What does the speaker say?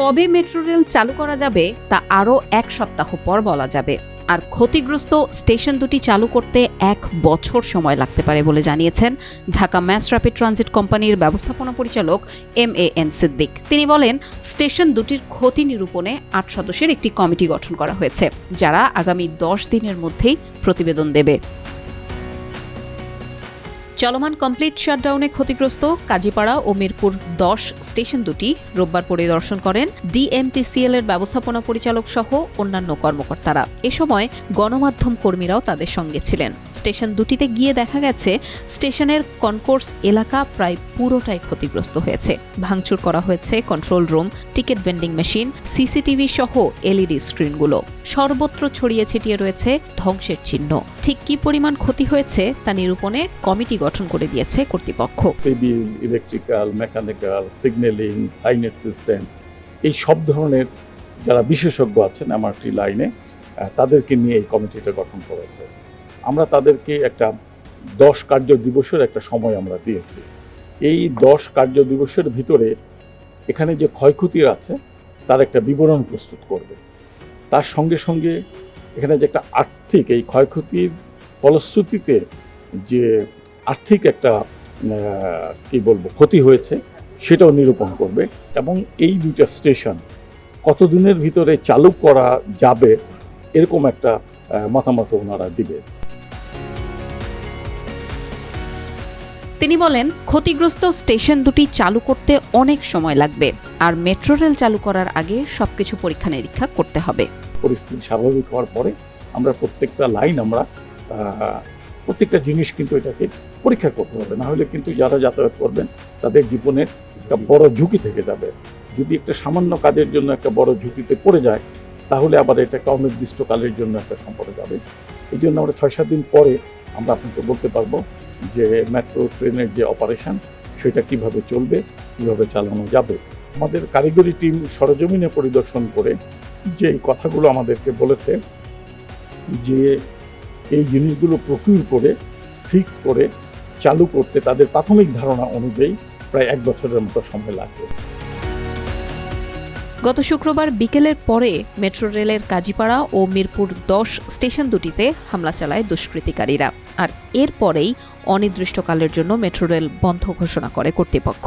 কবে metro rail চালু করা যাবে তা আরও এক সপ্তাহ পর বলা যাবে। আর ক্ষতিগ্রস্ত স্টেশন দুটি চালু করতে এক বছর সময় লাগতে পারে বলে জানিয়েছেন ঢাকা ম্যাস র্যাপিড ট্রানজিট কোম্পানির ব্যবস্থাপনা পরিচালক এম এ এন সিদ্দিক। তিনি বলেন, স্টেশন দুটির ক্ষতি নিরূপণে আট সদস্যের একটি কমিটি গঠন করা হয়েছে, যারা আগামী দশ দিনের মধ্যেই প্রতিবেদন দেবে। চলমান কমপ্লিট শাটডাউনে ক্ষতিগ্রস্ত কাজীপাড়া ও মিরপুর দশ, স্টেশন দুটি। রোববার পরিদর্শন করেন ডিএমটিসিএল এর ব্যবস্থাপনা পরিচালক সহ অন্যান্য কর্মকর্তারা। এ সময় গণমাধ্যম কর্মীরাও তাদের সঙ্গে ছিলেন। স্টেশন দুটিতে গিয়ে দেখা গেছে, স্টেশনের কনকোর্স এলাকা প্রায় পুরোটাই ক্ষতিগ্রস্ত হয়েছে। ভাঙচুর করা হয়েছে control room, ticket vending machine, CCTV সহ এলইডি স্ক্রিনগুলো। সর্বত্র ছড়িয়ে ছিটিয়ে রয়েছে ধ্বংসের চিহ্ন। ঠিক কি পরিমাণ ক্ষতি হয়েছে তা নিরূপণে কমিটি গঠন করে দিয়েছে কর্তৃপক্ষ। Civil electrical, mechanical, signalling signage system, এই সব ধরনের যারা বিশেষজ্ঞ আছেন এমআরটি লাইনে তাদেরকে নিয়ে এই কমিটিটা গঠন করেছে। আমরা তাদেরকে একটা দশ কার্য দিবসের একটা সময় আমরা দিয়েছি। এই দশ কার্য দিবসের ভিতরে এখানে যে ক্ষয়ক্ষতির আছে, তার একটা বিবরণ প্রস্তুত করবে। তার সঙ্গে সঙ্গে এখানে যে একটা আর্থিক এই ক্ষয়ক্ষতির ফলশ্রুতিতে যে আর্থিক একটা কি বলব ক্ষতি হয়েছে সেটাও নিরূপণ করবে। এবং এই দুইটা স্টেশন কতদিনের ভিতরে চালু করা যাবে এরকম একটা মতামত ওনারা দিবে। তিনি বলেন ক্ষতিগ্রস্ত স্টেশন দুটি চালু করতে অনেক সময় লাগবে আর মেট্রো রেল চালু করার আগে সবকিছু পরীক্ষা নিরীক্ষা করতে হবে। পরিস্থিতি স্বাভাবিক হওয়ার পরে আমরা প্রত্যেকটা লাইন আমরা প্রত্যেকটা জিনিস কিন্তু এটাকে পরীক্ষা করতে হবে। না হলে কিন্তু যারা যাতায়াত করবেন তাদের জীবনের একটা বড় ঝুঁকি থেকে যাবে। যদি একটা সামান্য কাজের জন্য একটা বড় ঝুঁকিতে পড়ে যায় তাহলে আবার এটা একটা অনির্দিষ্টকালের জন্য একটা সম্পর্কে যাবে। এই জন্য আমরা ছয় সাত দিন পরে আমরা আপনাকে বলতে পারব যে মেট্রো ট্রেনের যে অপারেশন সেটা কীভাবে চলবে কীভাবে চালানো যাবে। আমাদের কারিগরি টিম সরজমিনে পরিদর্শন করে যে কথাগুলো আমাদেরকে বলেছে যে এই জিনিসগুলো প্রকিউর করে ফিক্স করে চালু করতে তাদের প্রাথমিক ধারণা অনুযায়ী প্রায় এক বছরের মতো সময় লাগবে। গত শুক্রবার বিকেলের পরে মেট্রো রেলের কাজীপাড়া ও মিরপুর দশ স্টেশন দুটিতে হামলা চালায় দুষ্কৃতিকারীরা। আর এরপরেই অনির্দিষ্টকালের জন্য মেট্রো রেল বন্ধ ঘোষণা করে কর্তৃপক্ষ।